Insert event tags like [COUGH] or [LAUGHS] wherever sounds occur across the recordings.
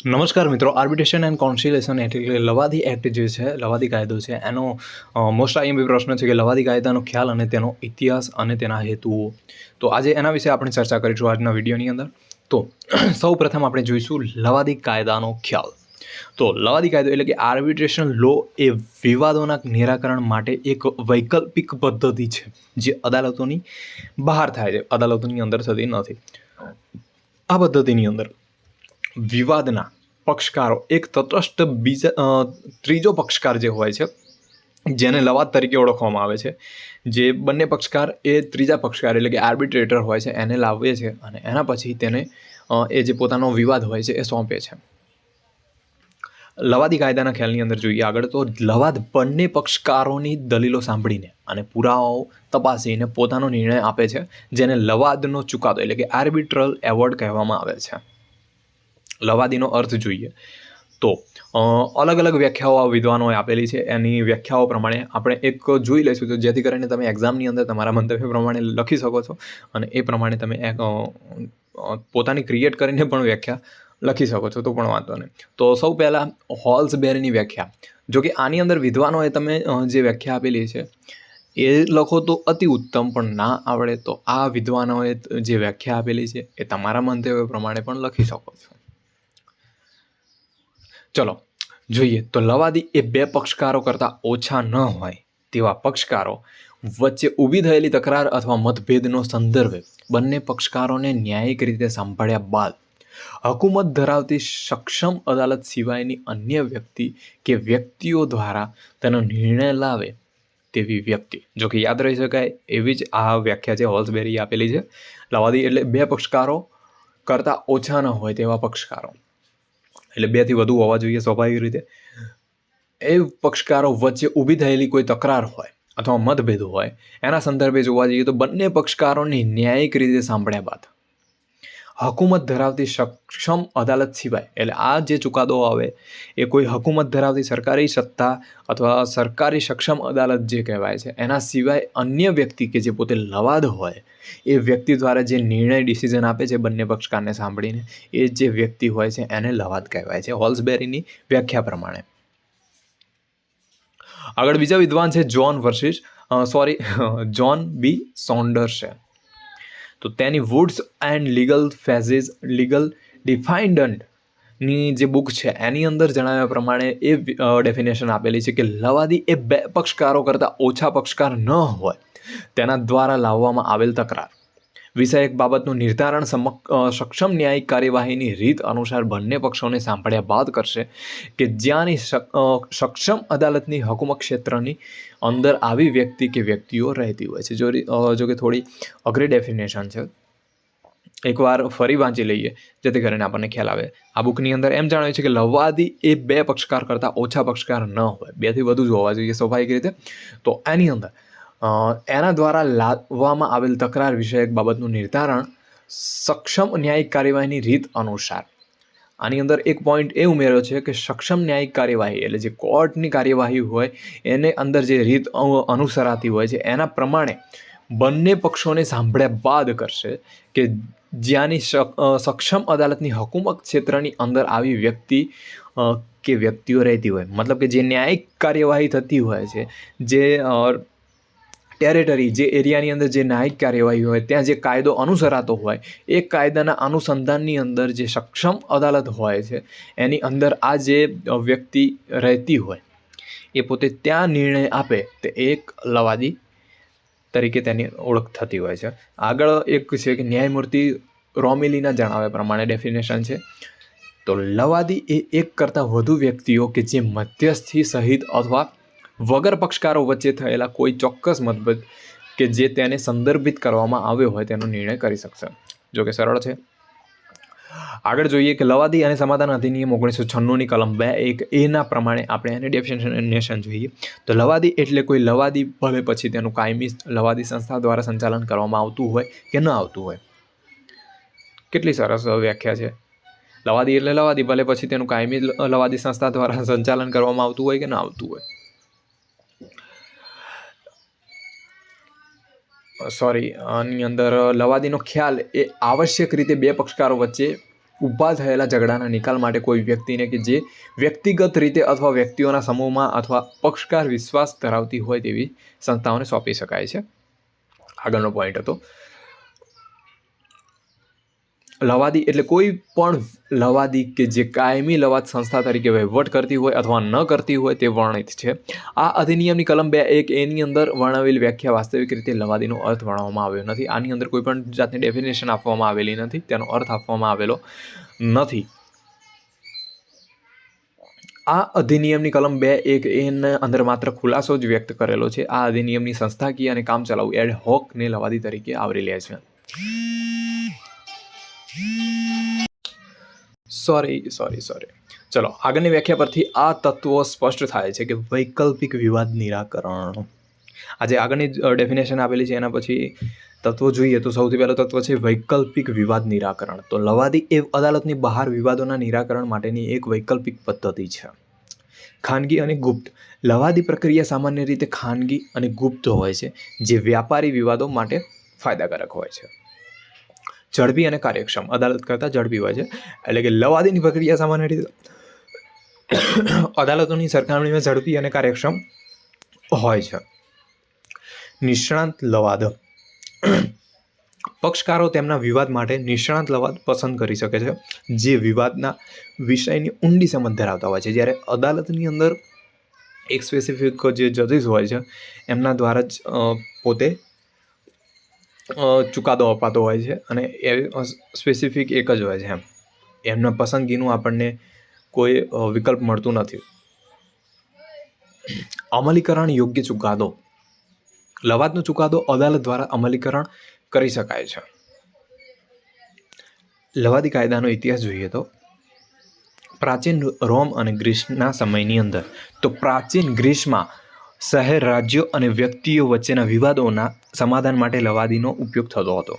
નમસ્કાર મિત્રો arbitration and કોન્સિલેશન એટલે લવાદી એક્ટ જે છે, લવાદી કાયદો છે, એનો મોસ્ટ આઈએમપી પ્રશ્ન છે કે લવાદી કાયદાનો ખ્યાલ અને તેનો ઇતિહાસ અને તેના હેતુઓ. તો આજે એના વિશે આપણે ચર્ચા કરીશું આજના વિડીયોની અંદર. તો, સૌ પ્રથમ આપણે જોઈશું લવાદી કાયદાનો ખ્યાલ. તો, લવાદી કાયદો એટલે કે આર્બિટ્રેશન લો એ વિવાદોના નિરાકરણ માટે એક વૈકલ્પિક પદ્ધતિ છે, જે અદાલતોની બહાર થાય છે, અદાલતોની અંદર થતી નથી. આ પદ્ધતિની અંદર વિવાદના પક્ષકારો. એક તટસ્થ બીજા ત્રીજો પક્ષકાર જે હોય છે, જેને લવાદ તરીકે ઓળખવામાં આવે છે, જે બંને પક્ષકાર એ ત્રીજા પક્ષકાર એટલે કે આર્બિટ્રેટર હોય છે, એને લાવે છે અને એના પછી તેને એ જે પોતાનો વિવાદ હોય છે એ સોંપે છે. લવાદી કાયદાના ખ્યાલની અંદર જોઈએ આગળ તો લવાદ બંને પક્ષકારોની દલીલો સાંભળીને અને પુરાવાઓ તપાસીને પોતાનો નિર્ણય આપે છે, જેને લવાદનો ચુકાદો એટલે કે આર્બિટ્રલ એવોર્ડ કહેવામાં આવે છે. લવાદીનો અર્થ જોઈએ. તો અલગ અલગ વ્યાખ્યાઓ આ વિદ્વાનોએ આપેલી છે. એની વ્યાખ્યાઓ પ્રમાણે આપણે એક જોઈ લઈશું. તો જેથી કરીને તમે એક્ઝામની અંદર તમારા મંતવ્ય પ્રમાણે લખી શકો છો અને એ પ્રમાણે તમે પોતાની ક્રિએટ કરીને પણ વ્યાખ્યા લખી શકો છો. તો પણ વાંધો નહીં. તો સૌ પહેલાં હોલ્સ બેરની વ્યાખ્યા. જો કે આની અંદર વિદ્વાનોએ તમે જે વ્યાખ્યા આપેલી છે, એ લખો તો અતિ ઉત્તમ, પણ ના આવડે તો આ વિદ્વાનોએ જે વ્યાખ્યા આપેલી છે, એ તમારા મંતવ્ય પ્રમાણે પણ લખી શકો છો. ચલો, જોઈએ. તો લવાદી એ બે પક્ષકારો કરતાં ઓછા ન હોય તેવા પક્ષકારો વચ્ચે ઊભી થયેલી તકરાર અથવા મતભેદનો સંદર્ભે બંને પક્ષકારોને ન્યાયિક રીતે સાંભળ્યા બાદ હકુમત ધરાવતી સક્ષમ અદાલત સિવાયની અન્ય વ્યક્તિ કે વ્યક્તિઓ દ્વારા તેનો નિર્ણય લાવે તેવી વ્યક્તિ. જો કે યાદ રહી શકાય એવી જ આ વ્યાખ્યા છે હોલ્સબેરી આપેલી છે. લવાદી એટલે બે પક્ષકારો કરતાં ઓછા ન હોય તેવા પક્ષકારો. એટલે બેથી વધુ હોવા જોઈએ સ્વાભાવિક રીતે. એ પક્ષકારો વચ્ચે ઊભી થયેલી કોઈ તકરાર હોય અથવા મતભેદ હોય, એના સંદર્ભે જોવા જઈએ તો બંને પક્ષકારોની ન્યાયિક રીતે સાંભળ્યા બાદ હકુમત ધરાવતી સક્ષમ અદાલત સિવાય, એટલે આ જે ચુકાદો આવે, એ કોઈ હકુમત ધરાવતી સરકારી સત્તા અથવા સરકારી સક્ષમ અદાલત જે કહેવાય છે, એના સિવાય અન્ય વ્યક્તિ કે જે પોતે લવાદ હોય, એ વ્યક્તિ દ્વારા જે નિર્ણય ડિસિઝન આપે છે બંને પક્ષકારને સાંભળીને, એ જે વ્યક્તિ હોય છે એને લવાદ કહેવાય છે. હોલ્સબેરીની વ્યાખ્યા પ્રમાણે. આગળ બીજા વિદ્વાન છે John versus sorry, [LAUGHS] John B Saunders. છે તો તેની words and legal phrases legal ડિફાઇન્ડન્ટની જે બુક છે, એની અંદર જણાવ્યા પ્રમાણે એ ડેફિનેશન આપેલી છે કે લવાદી એ બે પક્ષકારો કરતાં ઓછા પક્ષકાર ન હોય. તેના દ્વારા લાવવામાં આવેલ તકરાર. વિષયક બાબતનું નિર્ધારણ સક્ષમ ન્યાયિક કાર્યવાહીની રીત અનુસાર બંને પક્ષોને સાંભળ્યા બાદ કરશે કે જ્યાંની સક્ષમ અદાલતની હકુમત ક્ષેત્રની અંદર આવી વ્યક્તિ કે વ્યક્તિઓ રહેતી હોય છે. જો કે થોડી અઘરી ડેફિનેશન છે. એકવાર ફરી વાંચી લઈએ, જેથી કરીને આપણને ખ્યાલ આવે. આ બુકની અંદર એમ જણાવ્યું છે કે લવાદી એ બે પક્ષકાર કરતાં ઓછા પક્ષકાર ન હોય. બેથી વધુ જ હોવા જોઈએ સ્વાભાવિક રીતે. તો એની અંદર એના દ્વારા લાવવામાં આવેલ તકરાર વિષયક બાબતનું નિર્ધારણ સક્ષમ ન્યાયિક કાર્યવાહીની રીત અનુસાર. આની અંદર એક પોઈન્ટ એ ઉમેર્યો છે કે સક્ષમ ન્યાયિક કાર્યવાહી એટલે જે કોર્ટની કાર્યવાહી હોય, એને અંદર જે રીત અનુસરાતી હોય છે, એના પ્રમાણે બંને પક્ષોને સાંભળ્યા બાદ કરશે કે જ્યાંની સક્ષમ અદાલતની હકુમત ક્ષેત્રની અંદર આવી વ્યક્તિ કે વ્યક્તિઓ રહેતી હોય. મતલબ કે જે ન્યાયિક કાર્યવાહી થતી હોય છે, જે ટેરેટરી જે એરિયાની અંદર જે ન્યાયિક કાર્યવાહી હોય, ત્યાં જે કાયદો અનુસરાતો હોય, એ કાયદાના અનુસંધાનની અંદર જે સક્ષમ અદાલત હોય છે, એની અંદર આ જે વ્યક્તિ રહેતી હોય, એ પોતે ત્યાં નિર્ણય આપે તે એક લવાદી તરીકે તેની ઓળખ થતી હોય છે. આગળ એક છે કે ન્યાયમૂર્તિ રોમિલીના જણાવ્યા પ્રમાણે ડેફિનેશન છે. તો લવાદી એ એક કરતાં વધુ વ્યક્તિઓ કે જે મધ્યસ્થી સહિત અથવા વગર પક્ષકારો વચ્ચે થયેલા કોઈ ચોક્કસ મતભેદ કે જે તેને સંદર્ભિત કરવામાં આવ્યો હોય તેનો નિર્ણય કરી શકશે. જો કે સરળ છે. આગળ જોઈએ કે લવાદી અને સમાધાન અધિનિયમ ઓગણીસો છન્નુંની કલમ બે એક એના પ્રમાણે આપણે એની ડેફિનેશન જોઈએ. તો લવાદી એટલે કોઈ લવાદી ભલે પછી તેનું કાયમી લવાદી સંસ્થા દ્વારા સંચાલન કરવામાં આવતું હોય કે ન આવતું હોય. કેટલી સરસ વ્યાખ્યા છે. લવાદી એટલે લવાદી, ભલે પછી તેનું કાયમી લવાદી સંસ્થા દ્વારા સંચાલન કરવામાં આવતું હોય કે ન આવતું હોય. સોરી આની અંદર લવાદીનો ખ્યાલ એ આવશ્યક રીતે બે પક્ષકારો વચ્ચે ઊભા થયેલા ઝઘડાના નિકાલ માટે કોઈ વ્યક્તિને કે જે વ્યક્તિગત રીતે અથવા વ્યક્તિઓના સમૂહમાં અથવા પક્ષકાર વિશ્વાસ ધરાવતી હોય તેવી સંસ્થાઓને સોંપી શકાય છે. આગળનો પોઈન્ટ હતો. લવાદી એટલે કોઈ પણ લવાદી કે જે કાયમી લવાદ સંસ્થા તરીકે વહીવટ કરતી હોય અથવા ન કરતી હોય તે વર્ણિત છે. આ અધિનિયમની કલમ બે એક એની અંદર વર્ણવેલ વ્યાખ્યા વાસ્તવિક રીતે લવાદીનો અર્થ વર્ણવવામાં આવ્યો નથી. આની અંદર કોઈ પણ જાતની ડેફિનેશન આપવામાં આવેલી નથી. તેનો અર્થ આપવામાં આવેલો નથી. આ અધિનિયમની કલમ બે એક એના અંદર માત્ર ખુલાસો જ વ્યક્ત કરેલો છે. આ અધિનિયમની સંસ્થાકીય અને કામચલાઉ એડ હોકને લવાદી તરીકે આવરી લે છે. સોરી સોરી સોરી ચલો, આગળની વ્યાખ્યા પરથી આ તત્વો સ્પષ્ટ થાય છે કે વૈકલ્પિક વિવાદ નિરાકરણ. આજે આગળની ડેફિનેશન આપેલી છે, એના પછી તત્વો જોઈએ તો સૌથી પહેલો તત્વ છે વૈકલ્પિક વિવાદ નિરાકરણ. તો લવાદી એ અદાલતની બહાર વિવાદોના નિરાકરણ માટેની એક વૈકલ્પિક પદ્ધતિ છે. ખાનગી અને ગુપ્ત. લવાદી પ્રક્રિયા સામાન્ય રીતે ખાનગી અને ગુપ્ત હોય છે, જે વ્યાપારી વિવાદો માટે ફાયદાકારક હોય છે. ઝડપી અને કાર્યક્ષમ. અદાલત કરતાં ઝડપી હોય છે. એટલે કે લવાદીની પ્રક્રિયા સામાન્ય રીતે અદાલતોની સરખામણીમાં ઝડપી અને કાર્યક્ષમ હોય છે. નિષ્ણાંત લવાદ. પક્ષકારો તેમના વિવાદ માટે નિષ્ણાંત લવાદ પસંદ કરી શકે છે, જે વિવાદના વિષયની ઊંડી સમજ ધરાવતા હોય છે. જ્યારે અદાલતની અંદર એક સ્પેસિફિક જે જજીસ હોય છે, એમના દ્વારા જ પોતે ચુકાદો અપાતો હોય છે અને એ સ્પેસિફિક એક જ હોય છે એમ. એમના પસંદગીનું આપણને કોઈ વિકલ્પ મળતું નથી. અમલીકરણ યોગ્ય ચુકાદો. લવાદનો ચુકાદો અદાલત દ્વારા અમલીકરણ કરી શકાય છે. લવાદી કાયદાનો ઇતિહાસ જોઈએ તો, પ્રાચીન રોમ અને ગ્રીસના સમયની અંદર, તો પ્રાચીન ગ્રીસમાં શહેર, રાજ્યો અને વ્યક્તિઓ વચ્ચેના વિવાદોના સમાધાન માટે લવાદીનો ઉપયોગ થતો હતો.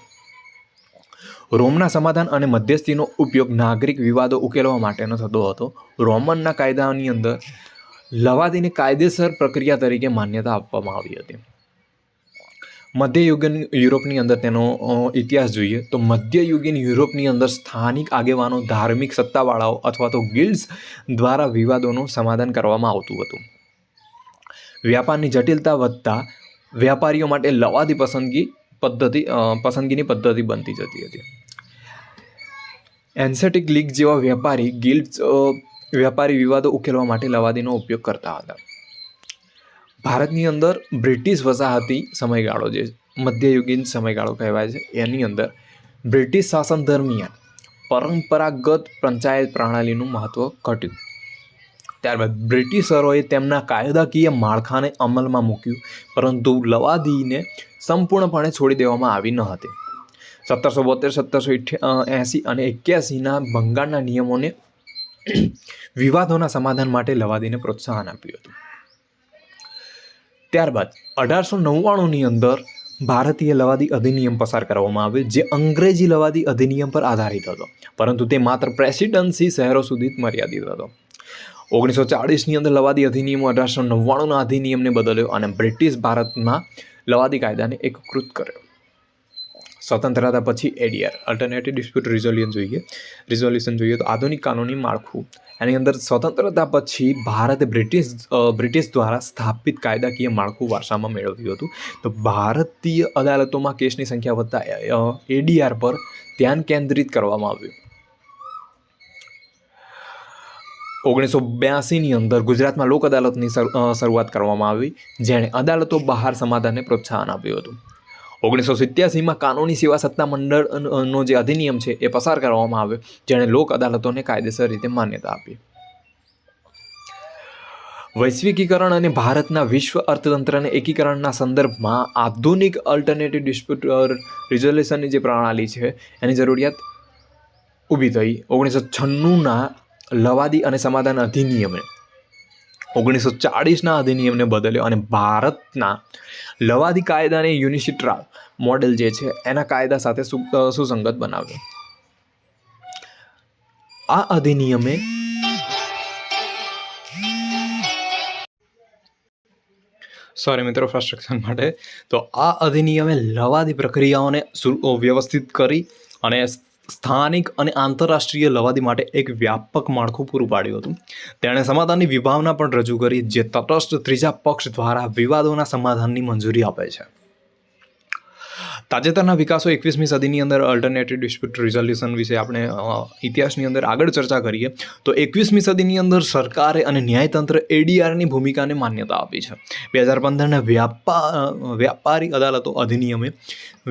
રોમના સમાધાન અને મધ્યસ્થીનો ઉપયોગ નાગરિક વિવાદો ઉકેલવા માટેનો થતો હતો. રોમનના કાયદાની અંદર લવાદીને કાયદેસર પ્રક્રિયા તરીકે માન્યતા આપવામાં આવી હતી. મધ્યયુગીન યુરોપની અંદર તેનો ઇતિહાસ જોઈએ તો મધ્યયુગીન યુરોપની અંદર સ્થાનિક આગેવાનો ધાર્મિક સત્તાવાળાઓ અથવા તો ગિલ્ડ્સ દ્વારા વિવાદોનું સમાધાન કરવામાં આવતું હતું. વ્યાપારની જટિલતા વધતા વ્યાપારીઓ માટે લવાદી પસંદગી પદ્ધતિ પસંદગીની પદ્ધતિ બનતી જતી હતી. એન્સેટિક લીગ જેવા વ્યાપારી ગિલ્ડ્સ વેપારી વિવાદો ઉકેલવા માટે લવાદીનો ઉપયોગ કરતા હતા. ભારતની અંદર બ્રિટિશ વસાહતી સમયગાળો જે મધ્યયુગીન સમયગાળો કહેવાય છે, એની અંદર બ્રિટિશ શાસન દરમિયાન પરંપરાગત પંચાયત પ્રણાલીનું મહત્ત્વ ઘટ્યું. ત્યારબાદ બ્રિટિશરોએ તેમના કાયદાકીય માળખાને અમલમાં મૂક્યું, પરંતુ લવાદીને સંપૂર્ણપણે છોડી દેવામાં આવી ન હતી. સત્તરસો બોતેર, સત્તરસો એંસી અને એક્યાસીના બંગાળના નિયમોને [COUGHS] વિવાદોના સમાધાન માટે લવાદીને પ્રોત્સાહન આપ્યું હતું. ત્યારબાદ અઢારસો નવ્વાણુંની અંદર ભારતીય લવાદી અધિનિયમ પસાર કરવામાં આવ્યો, જે અંગ્રેજી લવાદી અધિનિયમ પર આધારિત હતો, પરંતુ તે માત્ર પ્રેસિડેન્સી શહેરો સુધી જ મર્યાદિત હતો. ઓગણીસો ચાળીસની અંદર લવાદી અધિનિયમ અઢારસો નવ્વાણુંના અધિનિયમને બદલ્યો અને બ્રિટિશ ભારતમાં લવાદી કાયદાને એકીકૃત કર્યો. સ્વતંત્રતા પછી એડીઆર અલ્ટરનેટિવ ડિસ્પ્યુટ રિઝોલ્યુશન જોઈએ. રિઝોલ્યુશન જોઈએ તો આધુનિક કાનૂની માળખું. એની અંદર સ્વતંત્રતા પછી ભારતે બ્રિટિશ બ્રિટિશ દ્વારા સ્થાપિત કાયદાકીય માળખું વારસામાં મેળવ્યું હતું. તો ભારતીય અદાલતોમાં કેસની સંખ્યા વધતા એડીઆર પર ધ્યાન કેન્દ્રિત કરવામાં આવ્યું. ઓગણીસો બ્યાસીની અંદર ગુજરાતમાં લોક અદાલતની શરૂઆત કરવામાં આવી, જેણે અદાલતો બહાર સમાધાનને પ્રોત્સાહન આપ્યું હતું. ઓગણીસો સિત્યાસીમાં કાનૂની સેવા સત્તા મંડળનો જે અધિનિયમ છે એ પસાર કરવામાં આવ્યો, જેણે લોક અદાલતોને કાયદેસર રીતે માન્યતા આપી. વૈશ્વિકીકરણ અને ભારતના વિશ્વ અર્થતંત્રને એકીકરણના સંદર્ભમાં આધુનિક અલ્ટરનેટિવ ડિસ્પ્યુટ રિઝોલ્યુશનની જે પ્રણાલી છે, એની જરૂરિયાત ઊભી થઈ. ઓગણીસો છન્નુંના લવાદી અને સમાધાન અધિનિયમે ઓગણીસો ચાળીસના અધિનિયમને બદલ્યો અને ભારતના લવાદી કાયદાને યુનિસિટ્રાલ મોડેલ જે છે, એના કાયદા સાથે સુસંગત બનાવ્યો. આ અધિનિયમે સોરી મિત્રો ફ્રસ્ટ્રક્શન માટે. તો આ અધિનિયમે લવાદી પ્રક્રિયાઓને વ્યવસ્થિત કરી અને સ્થાનિક અને આંતરરાષ્ટ્રીય લવાદી માટે એક વ્યાપક માળખું પૂરું પાડ્યું હતું. તેણે સમાધાનની વિભાવના પણ રજૂ કરી, જે તટસ્થ ત્રીજા પક્ષ દ્વારા વિવાદોના સમાધાનની મંજૂરી આપે છે. તાજેતરના વિકાસો એકવીસમી સદીની અંદર અલ્ટરનેટિવ ડિસ્પ્યુટ રિઝોલ્યુશન વિશે આપણે ઇતિહાસની અંદર આગળ ચર્ચા કરીએ, તો એકવીસમી સદીની અંદર સરકારે અને ન્યાયતંત્ર એડીઆરની ભૂમિકાને માન્યતા આપી છે. બે હજાર પંદરના વ્યાપા વ્યાપારી અદાલતો અધિનિયમે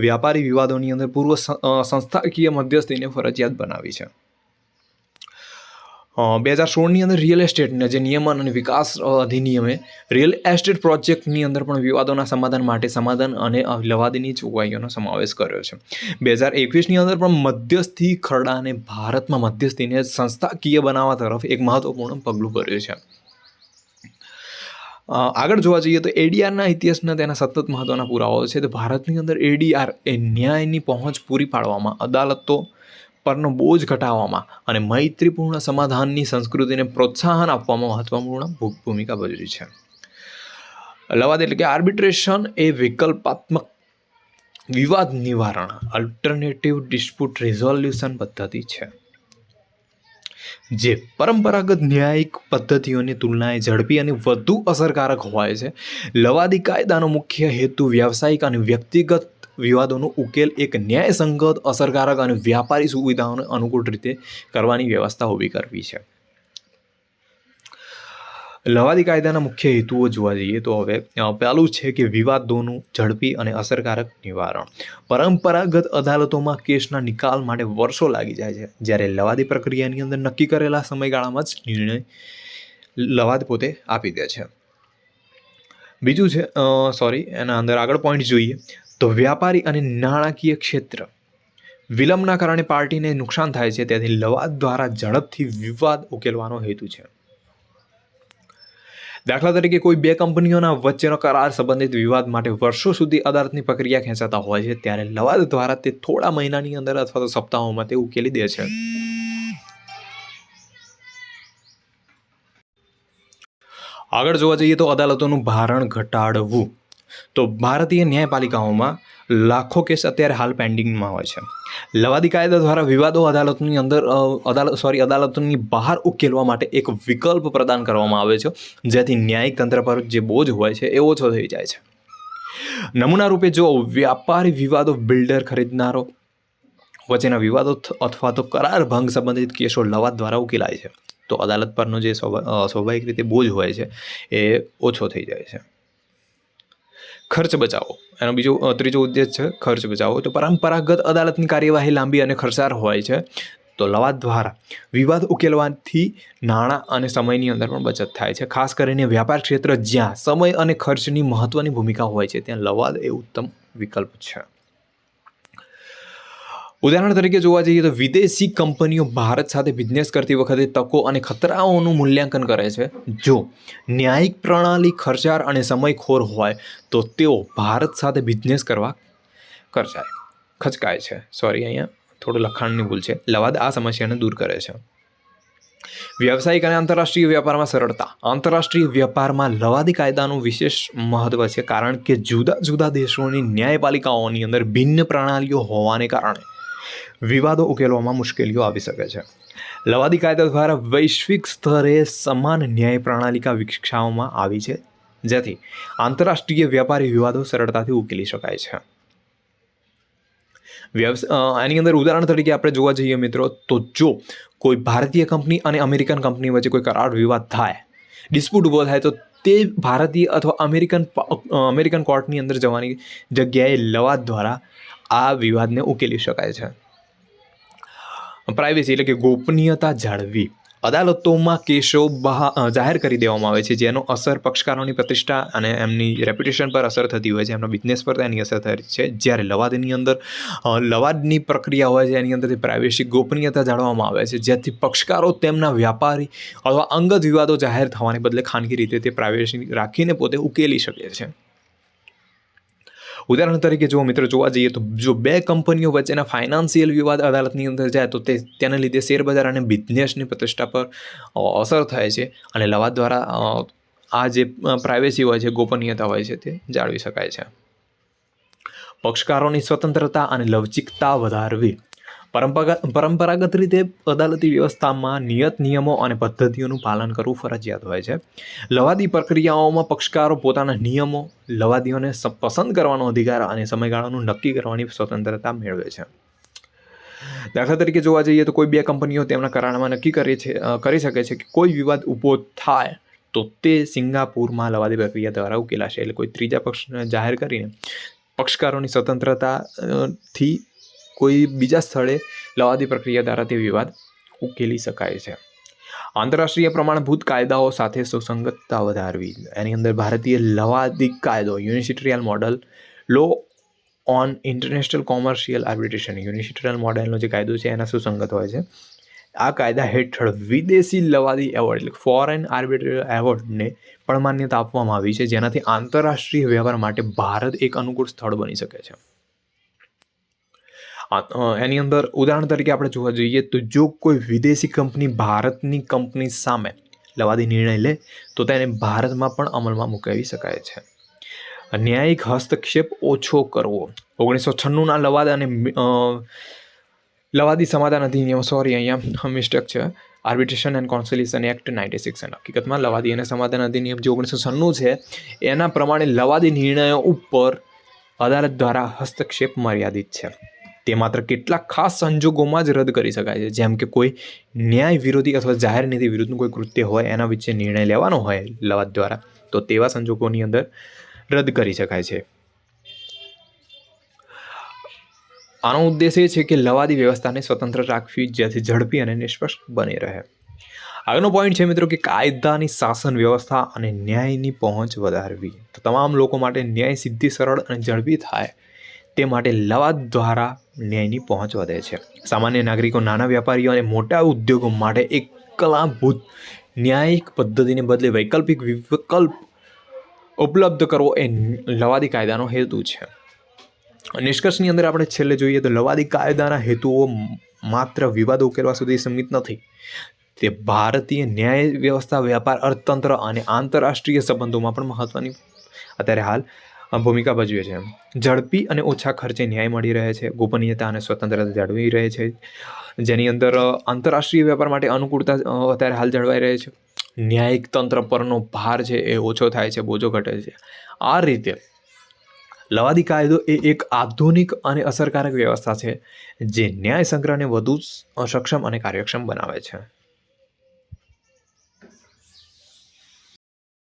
વ્યાપારી વિવાદોની અંદર પૂર્વ સંસ્થાકીય મધ્યસ્થીને ફરજિયાત બનાવી છે. બે હજાર સોળની અંદર રિયલ એસ્ટેટના જે નિયમન અને વિકાસ અધિનિયમે રિયલ એસ્ટેટ પ્રોજેક્ટની અંદર પણ વિવાદોના સમાધાન માટે સમાધાન અને લવાદીની જોગવાઈઓનો સમાવેશ કર્યો છે. બે હજાર એકવીસની અંદર પણ મધ્યસ્થી ખરડાને ભારતમાં મધ્યસ્થીને સંસ્થાકીય બનાવવા તરફ એક મહત્વપૂર્ણ પગલું કર્યું છે. આગળ જોવા જઈએ તો એડીઆરના ઇતિહાસના તેના સતત મહત્ત્વના પુરાવાઓ છે. તો ભારતની અંદર એડીઆર એ ન્યાયની પહોંચ પૂરી પાડવામાં અદાલતો પરનો બોજ ઘટાડવામાં અને મૈત્રીપૂર્ણ સમાધાનની સંસ્કૃતિને પ્રોત્સાહન આપવામાં મહત્વપૂર્ણ ભૂમિકા ભજવી છે. લવાદ એટલે કે આર્બિટ્રેશન એ વિકલ્પાત્મક વિવાદ નિવારણ અલ્ટરનેટિવ ડિસ્પ્યુટ રિઝોલ્યુશન પદ્ધતિ છે. જે પરંપરાગત ન્યાયિક પદ્ધતિઓની તુલનાએ ઝડપી અને વધુ અસરકારક હોય છે. લવાદી કાયદાનો મુખ્ય હેતુ વ્યાવસાયિક અને વ્યક્તિગત વિવાદોનો ઉકેલ એક ન્યાયસંગત, અસરકારક અને વ્યાપારી સુવિધાઓને અનુકૂળ રીતે કરવાની વ્યવસ્થા ઊભી કરવી છે. લવાદી કાયદાના મુખ્ય હેતુઓ જોવા જઈએ તો હવે પહેલું છે કે વિવાદોનું ઝડપી અને અસરકારક નિવારણ. પરંપરાગત અદાલતોમાં કેસના નિકાલ માટે વર્ષો લાગી જાય છે. જ્યારે લવાદી પ્રક્રિયાની અંદર નક્કી કરેલા સમયગાળામાં જ નિર્ણય લવાદ પોતે આપી દે છે. બીજું છે સોરી એના અંદર આગળ પોઈન્ટ જોઈએ. તો વ્યાપારી અને નાણાકીય ક્ષેત્ર. વિલંબના કારણે પાર્ટીને નુકસાન થાય છે, તેથી લવાદ દ્વારા ઝડપથી વિવાદ ઉકેલવાનો હેતુ છે. દાખલા તરીકે કોઈ બે કંપનીઓના વચ્ચેનો કરાર સંબંધિત વિવાદ માટે વર્ષો સુધી અદાલતની પ્રક્રિયા ખેંચાતા હોય છે, ત્યારે લવાદ દ્વારા તે થોડા મહિનાની અંદર અથવા તો સપ્તાહોમાં તે ઉકેલી દે છે. આગળ જોવા જઈએ તો અદાલતોનું ભારણ ઘટાડવું. તો ભારતીય ન્યાયપાલિકાઓમાં લાખો કેસ અત્યારે હાલ પેન્ડિંગમાં હોય છે. લવાદી કાયદા દ્વારા વિવાદો અદાલતની અંદર અદાલત સોરી અદાલતોની બહાર ઉકેલવા માટે એક વિકલ્પ પ્રદાન કરવામાં આવે છે, જેથી ન્યાયિક તંત્ર પર જે બોજ હોય છે એ ઓછો થઈ જાય છે. નમૂના રૂપે જો વ્યાપારી વિવાદો બિલ્ડર ખરીદનારો વચ્ચેના વિવાદો અથવા તો કરાર ભંગ સંબંધિત કેસો લવાદ દ્વારા ઉકેલાય છે, તો અદાલત પરનો જે સ્વાભાવિક રીતે બોજ હોય છે એ ઓછો થઈ જાય છે. ખર્ચ બચાવો. એનો બીજો ત્રીજો ઉદ્દેશ છે ખર્ચ બચાવો. તો પરંપરાગત અદાલતની કાર્યવાહી લાંબી અને ખર્ચાળ હોય છે. તો લવાદ દ્વારા વિવાદ ઉકેલવાથી નાણાં અને સમયની અંદર પણ બચત થાય છે. ખાસ કરીને વ્યાપાર ક્ષેત્ર જ્યાં સમય અને ખર્ચની મહત્ત્વની ભૂમિકા હોય છે, ત્યાં લવાદ એ ઉત્તમ વિકલ્પ છે. ઉદાહરણ તરીકે જોવા જઈએ તો વિદેશી કંપનીઓ ભારત સાથે બિઝનેસ કરતી વખતે તકો અને ખતરાઓનું મૂલ્યાંકન કરે છે. જો ન્યાયિક પ્રણાલી ખર્ચાળ અને સમયખોર હોય, તો તેઓ ભારત સાથે બિઝનેસ કરવા ખર્ચાય ખચકાય છે. સોરી અહીંયા થોડું લખાણની ભૂલ છે. લવાદ આ સમસ્યાને દૂર કરે છે. વ્યવસાયિક અને આંતરરાષ્ટ્રીય વ્યાપારમાં સરળતા. આંતરરાષ્ટ્રીય વ્યાપારમાં લવાદી કાયદાનું વિશેષ મહત્વ છે, કારણ કે જુદા જુદા દેશોની ન્યાયપાલિકાઓની અંદર ભિન્ન પ્રણાલીઓ હોવાને કારણે વિવાદો ઉકેલવામાં મુશ્કેલીઓ આવી શકે છે. લવાદી કાયદા દ્વારા વૈશ્વિક સ્તરે સમાન ન્યાય પ્રણાલિકા વિકસાવવામાં આવી છે, જેથી આંતરરાષ્ટ્રીય વ્યાપારી વિવાદો સરળતાથી ઉકેલી શકાય છે. આની અંદર ઉદાહરણ તરીકે આપણે જોવા જઈએ મિત્રો, તો જો કોઈ ભારતીય કંપની અને અમેરિકન કંપની વચ્ચે કોઈ કરાર વિવાદ થાય, ડિસ્પ્યુટ ઊભો થાય, તો તે ભારતીય અથવા અમેરિકન અમેરિકન કોર્ટની અંદર જવાની જગ્યાએ લવાદ દ્વારા આ વિવાદને ઉકેલી શકાય છે. પ્રાઇવેસી એટલે કે ગોપનીયતા જાળવી અદાલતોમાં કેસો જાહેર કરી દેવામાં આવે છે, જેનો અસર પક્ષકારોની પ્રતિષ્ઠા અને એમની રેપ્યુટેશન પર અસર થતી હોય છે, એમના બિઝનેસ પર તેની અસર થાય છે. જ્યારે લવાદની અંદર લવાદની પ્રક્રિયા હોય છે, એની અંદર પ્રાઇવેસી ગોપનીયતા જાળવવામાં આવે છે, જેથી પક્ષકારો તેમના વ્યાપારી અથવા અંગત વિવાદો જાહેર થવાને બદલે ખાનગી રીતે તે પ્રાઇવેસી રાખીને પોતે ઉકેલી શકે છે. ઉદાહરણ તરીકે જો મિત્રો, જોવા જઈએ તો જો બે કંપનીઓ વચ્ચેના ફાઇનાન્શિયલ વિવાદ અદાલતની અંદર જાય, તો તે તેના લીધે શેરબજાર અને બિઝનેસની પ્રતિષ્ઠા પર અસર થાય છે. અને લવાદ દ્વારા આ જે પ્રાઇવેસી હોય છે, ગોપનીયતા હોય છે, તે જાળવી શકાય છે. પક્ષકારોની સ્વતંત્રતા અને લવચિકતા વધારવી. પરંપરાગત પરંપરાગત રીતે અદાલતી વ્યવસ્થામાં નિયત નિયમો અને પદ્ધતિઓનું પાલન કરવું ફરજિયાત હોય છે. લવાદી પ્રક્રિયાઓમાં પક્ષકારો પોતાના નિયમો લવાદીઓને પસંદ કરવાનો અધિકાર અને સમયગાળાનું નક્કી કરવાની સ્વતંત્રતા મેળવે છે. દાખલા તરીકે જોવા જઈએ તો કોઈ બે કંપનીઓ તેમના કરારમાં નક્કી કરે છે કરી શકે છે કે કોઈ વિવાદ ઊભો થાય તો તે સિંગાપુરમાં લવાદી પ્રક્રિયા દ્વારા ઉકેલાશે. એટલે કોઈ ત્રીજા પક્ષને જાહેર કરીને પક્ષકારોની સ્વતંત્રતા અ, થી કોઈ બીજા સ્થળે લવાદી પ્રક્રિયા દ્વારા તે વિવાદ ઉકેલી શકાય છે. આંતરરાષ્ટ્રીય પ્રમાણભૂત કાયદાઓ સાથે સુસંગતતા વધારવી. એની અંદર ભારતીય લવાદી કાયદો, UNCITRAL model law on international commercial arbitration UNCITRAL મોડેલનો જે કાયદો છે એના સુસંગત હોય છે. આ કાયદા હેઠળ વિદેશી લવાદી એવોર્ડ એટલે ફોરેન આર્બિટ્રેટર એવોર્ડને પણ માન્યતા આપવામાં આવી છે, જેનાથી આંતરરાષ્ટ્રીય વ્યવહાર માટે ભારત એક અનુકૂળ સ્થળ બની શકે છે. એની અંદર ઉદાહરણ તરીકે આપણે જોવા જઈએ તો જો કોઈ વિદેશી કંપની ભારતની કંપની સામે લવાદી નિર્ણય લે, તો તેને ભારતમાં પણ અમલમાં મુકાવી શકાય છે. ન્યાયિક હસ્તક્ષેપ ઓછો કરવો. ઓગણીસો છન્નુંના લવાદ અને લવાદી સમાધાન અધિનિયમ સોરી અહીંયા મિસ્ટેક છે. Arbitration and conciliation act ninety six હકીકતમાં લવાદી અને સમાધાન અધિનિયમ જે ઓગણીસો છન્નું છે, એના પ્રમાણે લવાદી નિર્ણયો ઉપર અદાલત દ્વારા હસ્તક્ષેપ મર્યાદિત છે. તે માત્ર કેટલાક ખાસ સંજોગોમાં જ રદ કરી શકાય છે. જેમ કે કોઈ ન્યાય વિરોધી અથવા જાહેર નીતિ વિરુદ્ધનું કોઈ કૃત્ય હોય, એના વિશે નિર્ણય લેવાનો હોય લવાદ દ્વારા, તો તેવા સંજોગોની અંદર રદ કરી શકાય છે. આનો ઉદ્દેશ એ છે કે લવાદી વ્યવસ્થાને સ્વતંત્ર રાખવી, જેથી ઝડપી અને નિષ્પક્ષ બની રહે. આગળનો પોઈન્ટ છે મિત્રો કે કાયદાની શાસન વ્યવસ્થા અને ન્યાયની પહોંચ વધારવી. તો તમામ લોકો માટે ન્યાય સિદ્ધિ સરળ અને ઝડપી થાય. તે માટે લવાદ દ્વારા ન્યાયની પહોંચ વધે છે. સામાન્ય નાગરિકો, નાના વેપારીઓ અને મોટા ઉદ્યોગો માટે એક કલાભૂત ન્યાયિક પદ્ધતિને બદલે વૈકલ્પિક વિકલ્પ ઉપલબ્ધ કરવો એ લવાદી કાયદાનો હેતુ છે. નિષ્કર્ષની અંદર આપણે છેલ્લે જોઈએ તો લવાદી કાયદાના હેતુઓ માત્ર વિવાદ ઉકેલવા સુધી સીમિત નથી. તે ભારતીય ન્યાય વ્યવસ્થા, વ્યાપાર, અર્થતંત્ર અને આંતરરાષ્ટ્રીય સંબંધોમાં પણ મહત્વની. અત્યારે હાલ ભૂમિકા ભજવે છે ઝડપી અને ઓછા ખર્ચે ન્યાય મળી રહે છે, ગોપનીયતા અને સ્વતંત્રતા જાળવી રહે છે. જેની અંદર આંતરરાષ્ટ્રીય વેપાર માટે અનુકૂળતા અત્યારે હાલ જળવાઈ રહે છે. ન્યાયિક તંત્ર પરનો ભાર છે એ ઓછો થાય છે, બોજો ઘટે છે. આ રીતે લવાદી કાયદો એ એક આધુનિક અને અસરકારક વ્યવસ્થા છે, જે ન્યાય સંગ્રહને વધુ સક્ષમ અને કાર્યક્ષમ બનાવે છે.